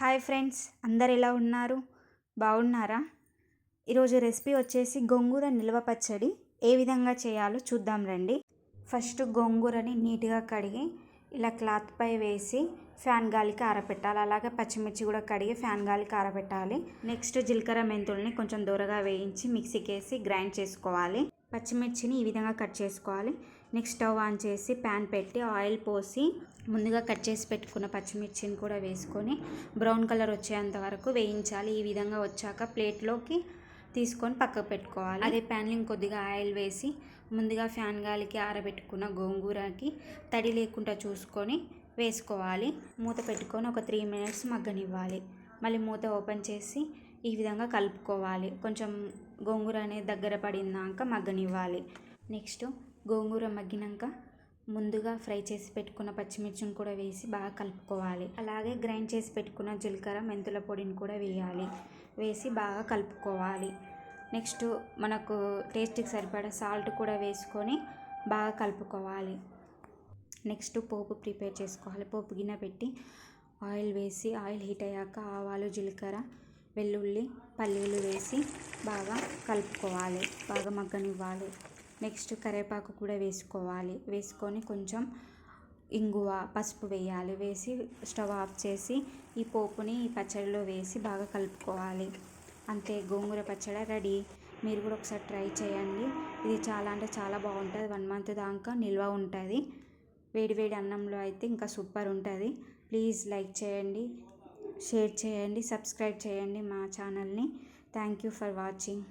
Hi friends అందరు ఎలా ఉన్నారు? బాగున్నారా? ఈరోజు రెసిపీ వచ్చేసి గోంగూర నిల్వ పచ్చడి. ఏ విధంగా చేయాలో చూద్దాం రండి. ఫస్ట్ గోంగూరని నీట్గా కడిగి ఇలా క్లాత్ పై వేసి ఫ్యాన్ గాలికి ఆరబెట్టాలి అలాగే పచ్చిమిర్చి కూడా కడిగి ఫ్యాన్ గాలికి ఆరబెట్టాలి నెక్స్ట్ జీలకర్ర మెంతుల్ని కొంచెం దూరగా వేయించి మిక్సీకి వేసి గ్రైండ్ చేసుకోవాలి. పచ్చిమిర్చిని ఈ విధంగా కట్ చేసుకోవాలి. నెక్స్ట్ స్టవ్ ఆన్ చేసి ప్యాన్ పెట్టి ఆయిల్ పోసి ముందుగా కట్ చేసి పెట్టుకున్న పచ్చిమిర్చిని కూడా వేసుకొని బ్రౌన్ కలర్ వచ్చేంత వరకు వేయించాలి. ఈ విధంగా వచ్చాక ప్లేట్లోకి తీసుకొని పక్కకు పెట్టుకోవాలి. అదే ప్యాన్లో ఇంకొద్దిగా ఆయిల్ వేసి ముందుగా ఫ్యాన్ గాలికి ఆరబెట్టుకున్న గోంగూరకి తడి లేకుండా చూసుకొని వేసుకోవాలి. మూత పెట్టుకొని ఒక త్రీ మినిట్స్ మగ్గనివ్వాలి. మళ్ళీ మూత ఓపెన్ చేసి ఈ విధంగా కలుపుకోవాలి. కొంచెం గోంగూర అనేది దగ్గర పడిందాక మగ్గనివ్వాలి. నెక్స్ట్ గోంగూర మగ్గినాక ముందుగా ఫ్రై చేసి పెట్టుకున్న పచ్చిమిర్చిని కూడా వేసి బాగా కలుపుకోవాలి. అలాగే గ్రైండ్ చేసి పెట్టుకున్న జీలకర్ర మెంతుల పొడిని కూడా వేయాలి. వేసి బాగా కలుపుకోవాలి. నెక్స్ట్ మనకు టేస్ట్కి సరిపడా సాల్ట్ కూడా వేసుకొని బాగా కలుపుకోవాలి. నెక్స్ట్ పోపు ప్రిపేర్ చేసుకోవాలి. పోపు గిన్నె పెట్టి ఆయిల్ వేసి ఆయిల్ హీట్ అయ్యాక ఆవాలు జీలకర్ర వెల్లుల్లి పల్లీలు వేసి బాగా కలుపుకోవాలి. బాగా మగ్గనివ్వాలి. నెక్స్ట్ కరివేపాకు కూడా వేసుకోవాలి. వేసుకొని కొంచెం ఇంగువ పసుపు వేయాలి. వేసి స్టవ్ ఆఫ్ చేసి ఈ పోపుని ఈ పచ్చడిలో వేసి బాగా కలుపుకోవాలి. అంతే గోంగూర పచ్చడి రెడీ. మీరు కూడా ఒకసారి ట్రై చేయండి. ఇది చాలా అంటే చాలా బాగుంటుంది. వన్ మంత్ దాకా నిల్వ ఉంటుంది. వేడి వేడి అన్నంలో అయితే ఇంకా సూపర్ ఉంటుంది. ప్లీజ్ లైక్ చేయండి షేర్ చేయండి సబ్స్క్రైబ్ చేయండి మా ఛానల్ని. Thank you for watching.